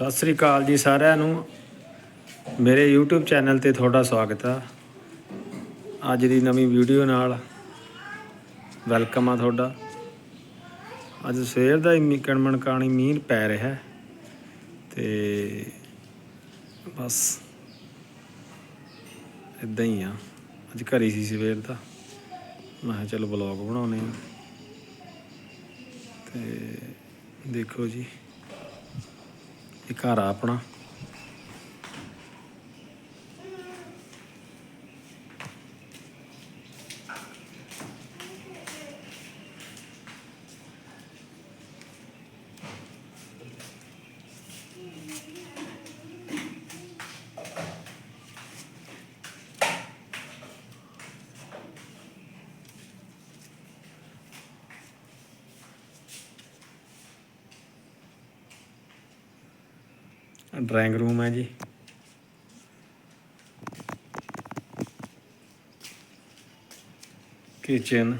ਸਤਿ ਸ੍ਰੀ ਅਕਾਲ ਜੀ ਸਾਰਿਆਂ ਨੂੰ। ਮੇਰੇ YouTube ਚੈਨਲ ਤੇ ਤੁਹਾਡਾ ਸਵਾਗਤ ਆ। ਅੱਜ ਦੀ ਨਵੀਂ ਵੀਡੀਓ ਨਾਲ ਵੈਲਕਮ ਆ ਤੁਹਾਡਾ। ਅੱਜ ਸਵੇਰ ਦਾ ਹੀ ਕਣਮਣ ਕਾਣੀ ਮੀਂਹ ਪੈ ਰਿਹਾ ਹੈ ਤੇ ਬਸ ਇਦਾਂ ਹੀ ਆ। ਅੱਜ ਘਰੇ ਹੀ ਸੀ ਸਵੇਰ ਦਾ। ਮੈਂ ਕਿਹਾ ਚਲੋ ਬਲੌਗ ਬਣਾਉਨੇ ਆ ਤੇ ਦੇਖੋ ਜੀ। ਇਹ ਘਰ ਆ ਆਪਣਾ। ਡਰਾਇੰਗ ਰੂਮ ਹੈ ਜੀ। ਕਿਚਨ।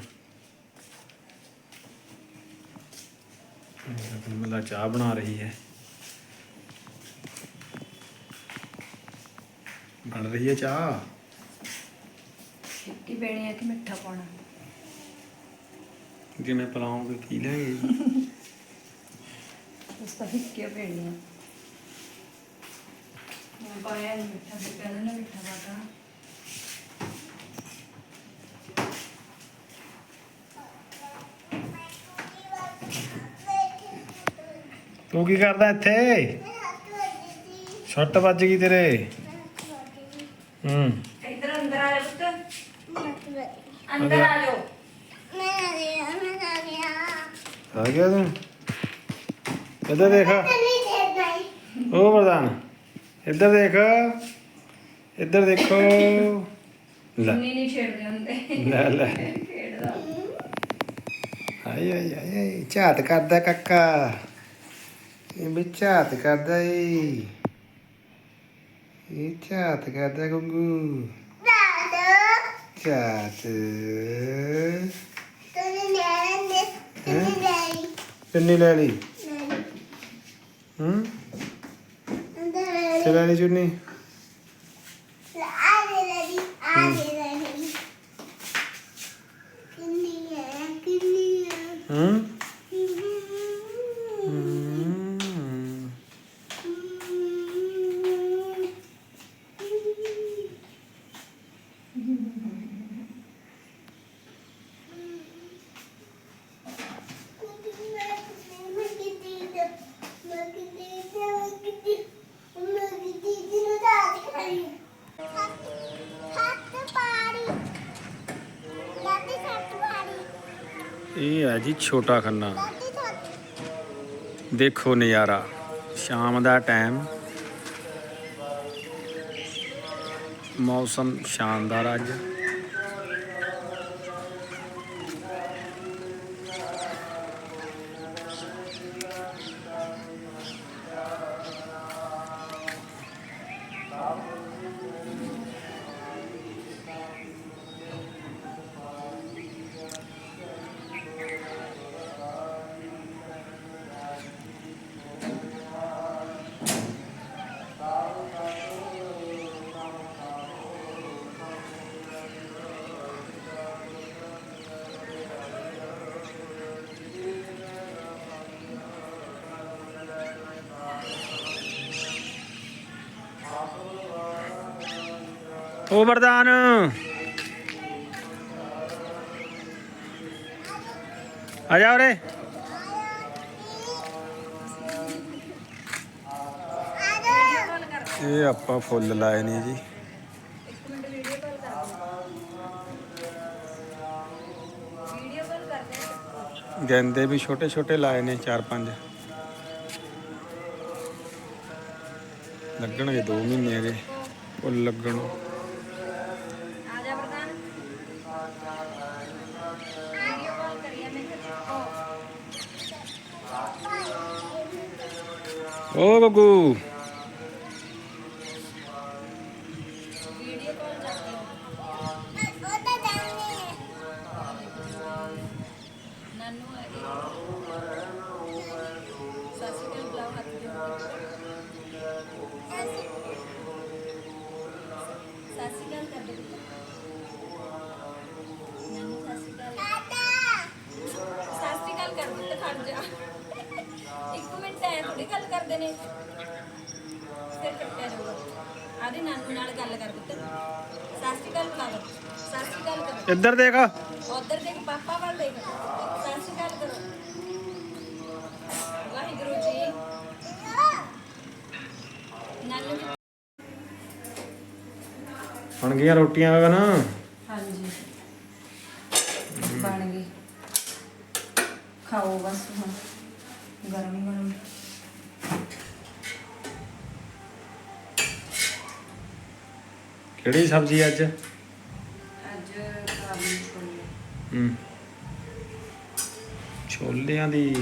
ਮਲਾ ਚਾਹ ਬਣਾ ਰਹੀ ਹੈ। ਬਣ ਰਹੀ ਹੈ ਚਾਹ? ਫਿੱਕੀ ਪੈਣੀ ਹੈ ਕਿ ਮਿੱਠਾ ਪਾਉਣਾ? ਜਿਵੇਂ ਪਲਾਉਂਗੇ ਕੀ ਲਾਂਗੇ ਉਸ ਤਾਂ ਫਿੱਕੀ ਪੈਣੀ ਹੈ। ਮੈਂ ਪਾਇਆ ਨੀ ਮਿੱਠਾ ਤੇ ਕਹਿੰਦੇ ਨਾ ਮਿੱਠਾ ਪਾਤਾ। ਤੂੰ ਕੀ ਕਰਦਾ ਇੱਥੇ? ਛੱਟ ਵੱਜ ਗਈ ਤੇਰੇ। ਹੂੰ। ਇੱਧਰ ਅੰਦਰ ਆ ਜਾ ਪੁੱਤ। ਅੰਦਰ ਆ ਜਾਓ। ਆ ਗਿਆ ਤੂੰ। ਇੱਧਰ ਦੇਖ। ਉਹ ਵਰਦਾਨ। ਇੱਧਰ ਦੇਖ ਇੱਧਰ ਦੇਖੋ। ਲੈ। ਨਹੀਂ ਨਹੀਂ ਛੇੜਦੇ ਹੁੰਦੇ। ਲੈ ਲੈ। ਖੇਡਦਾ ਆਈ ਆਈ ਆਈ ਆਈ। ਝਾਤ ਕਰਦਾ ਕਾਕਾ। ਇਹ ਵੀ ਝਾਤ ਕਰਦਾ ਏ ਇਹ ਝਾਤ ਕਰਦਾ ਗੁੰਗੂ। ਝਾਤ। ਚੁੰਨੀ ਲੈ ਲਈ। ਹੂੰ? ਤੇ ਲੈ ਲਈ ਚੁੰਨੀ ਹੂੰ ਹੂੰ ਜੀ ਛੋਟਾ ਖੰਨਾ। ਦੇਖੋ ਨਜ਼ਾਰਾ। ਸ਼ਾਮ ਦਾ ਟਾਈਮ। ਮੌਸਮ ਸ਼ਾਨਦਾਰ ਅੱਜ। ਉਹ ਵਰਦਾਨ ਆ ਜਾ ਉਰੇ। ਇਹ ਆਪਾਂ ਫੁੱਲ ਲਾਏ ਨੇ ਜੀ। ਇੱਕ ਗੈਂਦੇ ਵੀ ਛੋਟੇ ਛੋਟੇ ਲਾਏ ਨੇ ਚਾਰ ਪੰਜ। ਲੱਗਣਗੇ 2 ਮਹੀਨੇ ਦੇ। ਫੁੱਲ ਲੱਗਣ ਨੂੰ। ਆ ਜਾ ਪ੍ਰਧਾਨ ਵੀਡੀਓ ਕਾਲ ਕਰੀਏ ਮੈਂ ਓ ਗੱਗੂ ਕਰਦੇ ਨੇ? ਫਿਰ ਕੱਟਿਆ ਜਾਊਗਾ। ਆਦੇ ਨਾਨੂ ਨਾਲ ਗੱਲ ਕਰ ਪੁੱਤ। ਸਤਿ ਸ਼੍ਰੀ ਅਕਾਲ ਬੁਲਾ ਲਓ ਸਤਿ ਸ਼੍ਰੀ ਅਕਾਲ ਕਰੋ ਇੱਧਰ ਦੇਖ। ਉਧਰ ਦੇਖ ਪਾਪਾ ਵੱਲ ਦੇਖ। ਸਤਿ ਸ਼੍ਰੀ ਅਕਾਲ ਕਰੋ। ਵਾਹਿਗੁਰੂ ਜੀ। ਨਾਨੂ ਜੀ ਬਣ ਗਈਆਂ ਰੋਟੀਆਂ ਵਾ ਨਾ ਹਾਂਜੀ। ਬਣ ਗਈ। ਖਾਓ ਬਸ ਹੁਣ। ਗਰਮ ਗਰਮ ਕਿਹੜੀ ਸਬਜ਼ੀ ਅੱਜ? ਅੱਜ ਕਾਬਲੀ ਛੋਲੇ ਹੂੰ। ਛੋਲਿਆਂ ਦੀ।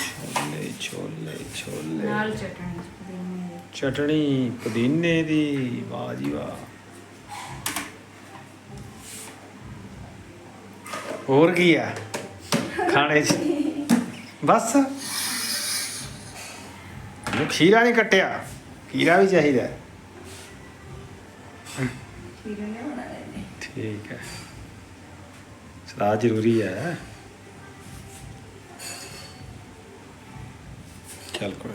ਛੋਲੇ ਛੋਲੇ ਛੋਲੇ। ਨਾਲ ਚਟਣੀ ਪੁਦੀਨੇ ਦੀ। ਚਟਣੀ ਪੁਦੀਨੇ ਦੀ। ਵਾਹ ਜੀ ਵਾਹ। ਹੋਰ ਕੀ ਆ ਖਾਣੇ 'ਚ? ਬਸ। ਇਹ ਖੀਰਾ ਨਹੀਂ ਕੱਟਿਆ। ਖੀਰਾ ਵੀ ਚਾਹੀਦਾ। ਹੈ। ਖੀਰੇ ਨੇ ਬਣਾ ਲੈਣੇ ਠੀਕ ਹੈ। ਸਲਾਦ ਜ਼ਰੂਰੀ ਹੈ। ਚੱਲ ਕੋਈ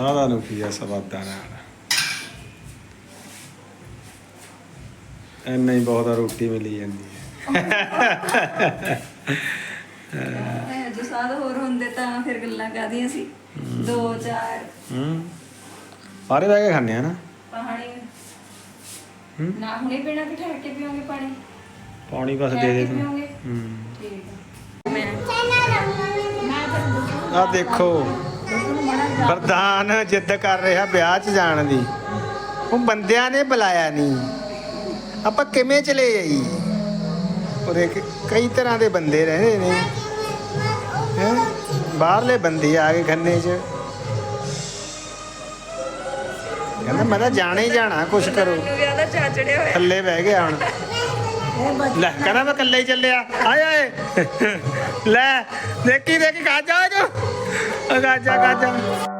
ਆਦਾ ਨੂੰ ਕੀ ਆ ਸਵਾਦਾਂ ਨਾਲ। ਐਨਾ ਹੀ ਬਹੁਤ ਆ ਰੋਟੀ ਮਿਲੀ ਜਾਂਦੀ ਹੈ। ਜੋ ਸਾਦ ਹੋਰ ਹੁੰਦੇ ਤਾਂ ਫਿਰ ਗੱਲਾਂ ਕਰਦੀਆਂ ਸੀ? ਦੋ ਚਾਰ। ਹੂੰ। ਸਾਰੇ ਬਹਿ ਕੇ ਖਾਂਦੇ ਆ ਨਾ? ਪਾਣੀ। ਹੂੰ। ਨਾ ਹੁਣੇ ਪੀਣਾ ਕਿ ਠਹਿਰ ਕੇ ਪੀਓਗੇ ਪਾਣੀ? ਪਾਣੀ ਬਸ ਦੇ ਠਹਿਰ ਦੇ ਕੇ ਤੂੰ ਪੀਓਗੇ? ਹੂੰ। ਠੀਕ ਹੈ ਮੈਂ ਮੈਂ ਤਾਂ ਆ ਦੇਖੋ। ਪ੍ਰਧਾਨ ਜਿੱਦ ਕਰ ਰਿਹਾ ਵਿਆਹ 'ਚ ਜਾਣ ਦੀ। ਉਹ ਬੰਦਿਆਂ ਨੇ ਬੁਲਾਇਆ ਨਹੀਂ ਆਪਾਂ ਕਿਵੇਂ ਚਲੇ ਜਾਈ ਉਰੇ ਕ- ਕਈ ਤਰ੍ਹਾਂ ਦੇ ਬੰਦੇ ਰਹਿੰਦੇ ਨੇ। ਹੈਂ? ਬਾਹਰਲੇ ਬੰਦੇ ਆ ਗਏ ਖੰਨੇ 'ਚ। ਮੈਂ ਤਾਂ ਜਾਣਾ ਹੀ ਜਾਣਾ ਕੁਛ ਕਰੋ। ਥੱਲੇ ਬਹਿ ਗਿਆ ਹੁਣ। ਲੈ ਕਹਿੰਦਾ ਮੈਂ ਇਕੱਲੇ ਹੀ ਚੱਲਿਆ। ਆਏ ਆਏ। ਲੈ ਦੇਖੀ ਦੇਖੀ ਗਾਜਾ ਜੋ। ਗਾਜਾ ਗਾਜਾ।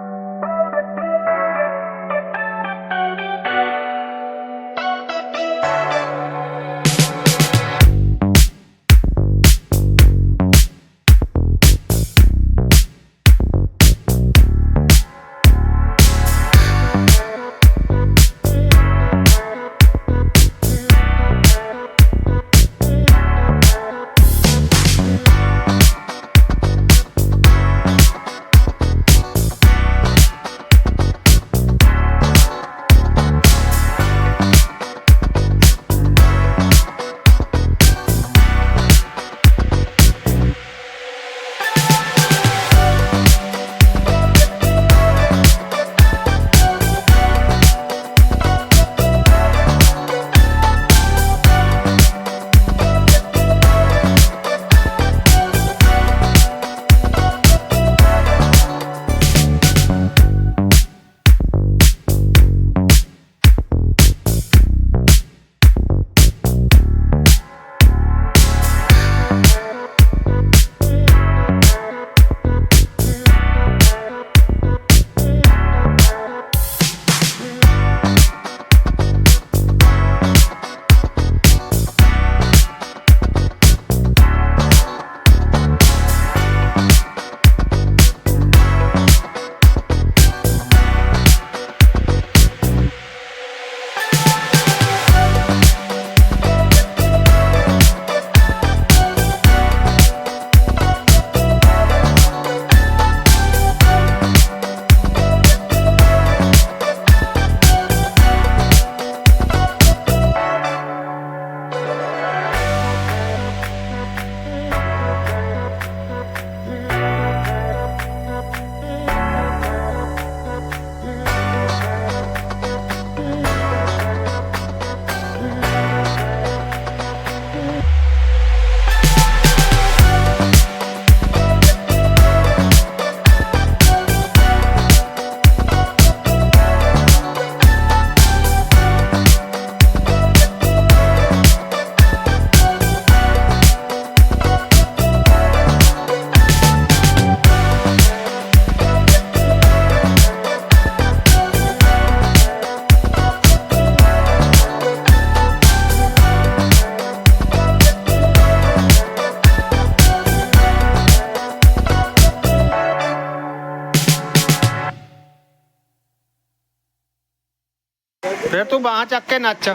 ਫਿਰ ਤੂੰ ਬਾਹਾਂ ਚੱਕ ਕੇ ਨੱਚ।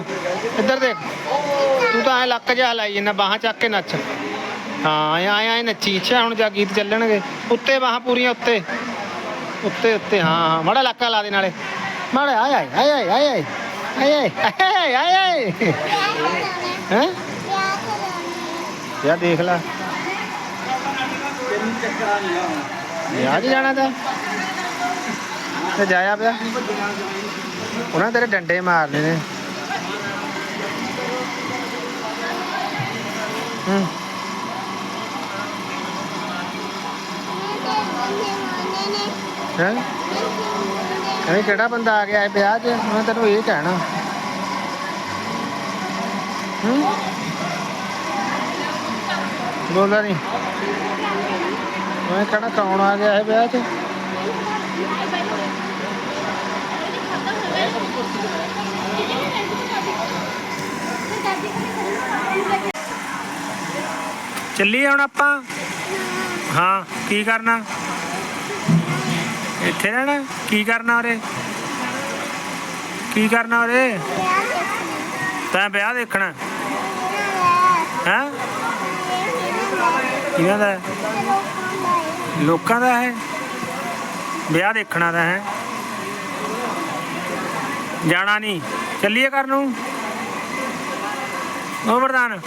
ਇੱਧਰ ਦੇਖ। ਤੂੰ ਤਾਂ ਐ ਲੱਕ ਜਿਹਾ ਹਲਾਈ ਜਾਂਦਾ, ਬਾਹਾਂ ਚੱਕ ਕੇ ਨੱਚ। ਹਾਂ, ਐ ਐ ਐ ਨੱਚੀ। ਅੱਛਾ, ਹੁਣ ਜਾ ਗੀਤ ਚੱਲਣਗੇ। ਉੱਤੇ ਬਾਹਾਂ ਪੂਰੀਆਂ, ਉੱਤੇ। ਉੱਤੇ ਉੱਤੇ, ਹਾਂ ਹਾਂ ਮਾੜਾ ਲੱਕਾ ਲਾ ਦੇ ਨਾਲੇ। ਮਾੜਾ, ਆਏ ਆਏ ਆਏ ਆਏ ਆਏ ਆਏ। ਆਏ ਆਏ ਆਏ ਆਏ ਹੈ? ਯਾ ਦੇਖ ਲੈ। ਵਿਆਹ 'ਚ ਜਾਣਾ ਤਾਂ। ਤੇ ਜਾਇਆ ਪਿਆ। ਉਹਨਾਂ ਤੇਰੇ ਡੰਡੇ ਮਾਰਨੇ ਨੇ ਹੂੰ। ਹੈ? ਕਹਿੰਦੇ ਕਿਹੜਾ ਬੰਦਾ ਆ ਗਿਆ ਹੈ ਵਿਆਹ 'ਚ? ਮੈਂ ਤੈਨੂੰ ਇਹ ਕਹਿਣਾ। ਹੂੰ। ਬੋਲਦਾ ਨਹੀਂ। ਮੈਂ ਕਹਿਣਾ ਕੌਣ ਆ ਗਿਆ ਹੈ ਵਿਆਹ 'ਚ? ਚੱਲੀਏ ਹੁਣ ਆਪਾਂ? ਹਾਂ, ਕੀ ਕਰਨਾ? ਇੱਥੇ ਰਹਿਣਾ? ਕੀ ਕਰਨਾ ਉਰੇ? ਕੀ ਕਰਨਾ ਉਰੇ? ਤੈਂ ਵਿਆਹ ਦੇਖਣਾ? ਹੈ? ਕਿਹਨਾਂ ਦਾ ਲੋਕਾਂ ਦਾ ਹੈ। ਵਿਆਹ ਦੇਖਣਾ ਦਾ ਹੈ। ਜਾਣਾ ਨਹੀਂ। ਚੱਲੀਏ ਕਰ ਨੂੰ? ਉਹ ਵਰਦਾਨ,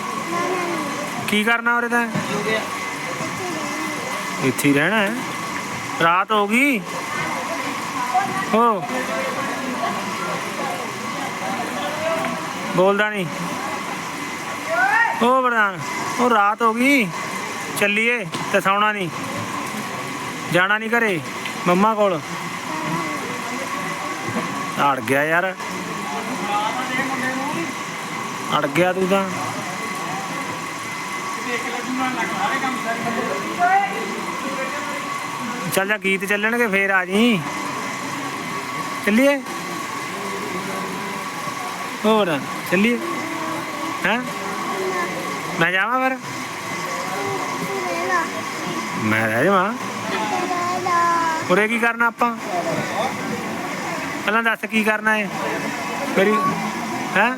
ਕੀ ਕਰਨਾ ਉਰੇ ਤਾਂ? ਇੱਥੇ ਹੀ ਰਹਿਣਾ ਹੈ। ਰਾਤ ਹੋ ਗਈ। ਹੋ ਬੋਲਦਾ ਨਹੀਂ। ਉਹ ਵਰਦਾਨ, ਉਹ ਰਾਤ ਹੋ ਗਈ। ਚੱਲੀਏ, ਤੇ ਸੌਣਾ ਨਹੀਂ। ਜਾਣਾ ਨਹੀਂ ਘਰੇ, ਮੰਮਾ ਕੋਲ। ਅੜ ਗਿਆ ਯਾਰ। ਅੜ ਗਿਆ ਤੂੰ ਤਾਂ। ਚੱਲ ਜਾ ਗੀਤ ਚੱਲਣਗੇ ਫੇਰ ਆ ਜੀ। ਚੱਲੀਏ। ਹੋਰ, ਚੱਲੀਏ। ਹੈਂ? ਮੈਂ ਜਾਵਾਂ ਫਿਰ? ਮੈਂ ਰਹਿ ਜਾਵਾਂ। ਉਰੇ ਕੀ ਕਰਨਾ ਆਪਾਂ? ਪਹਿਲਾਂ ਦੱਸ ਕੀ ਕਰਨਾ ਹੈ ਮੇਰੀ ਹੈ?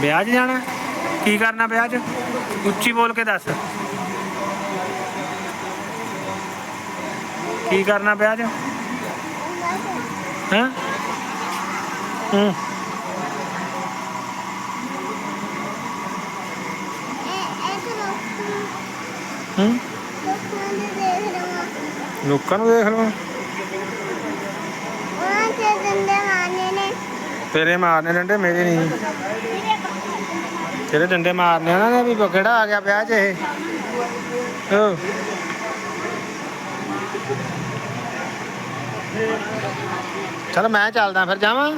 ਵਿਆਹ 'ਚ ਜਾਣਾ? ਕੀ ਕਰਨਾ ਵਿਆਹ 'ਚ? ਉੱਚੀ ਬੋਲ ਕੇ ਦੱਸ। ਕੀ ਕਰਨਾ ਵਿਆਹ 'ਚ? ਹੈਂ? ਹੂੰ। ਹੂੰ? ਲੋਕਾਂ ਨੂੰ ਦੇਖ ਲਵਾਂ। ਤੇਰੇ ਮਾਰਨੇ ਡੰਡੇ ਮੇਰੇ ਨਹੀਂ। ਤੇਰੇ ਡੰਡੇ ਮਾਰਨੇ ਉਹਨਾਂ ਨੇ ਵੀ ਕਿਹੜਾ ਆ ਗਿਆ ਵਿਆਹ 'ਚ ਇਹ। ਓ। ਚਲ ਮੈਂ ਚੱਲਦਾ ਫਿਰ, ਜਾਵਾਂ?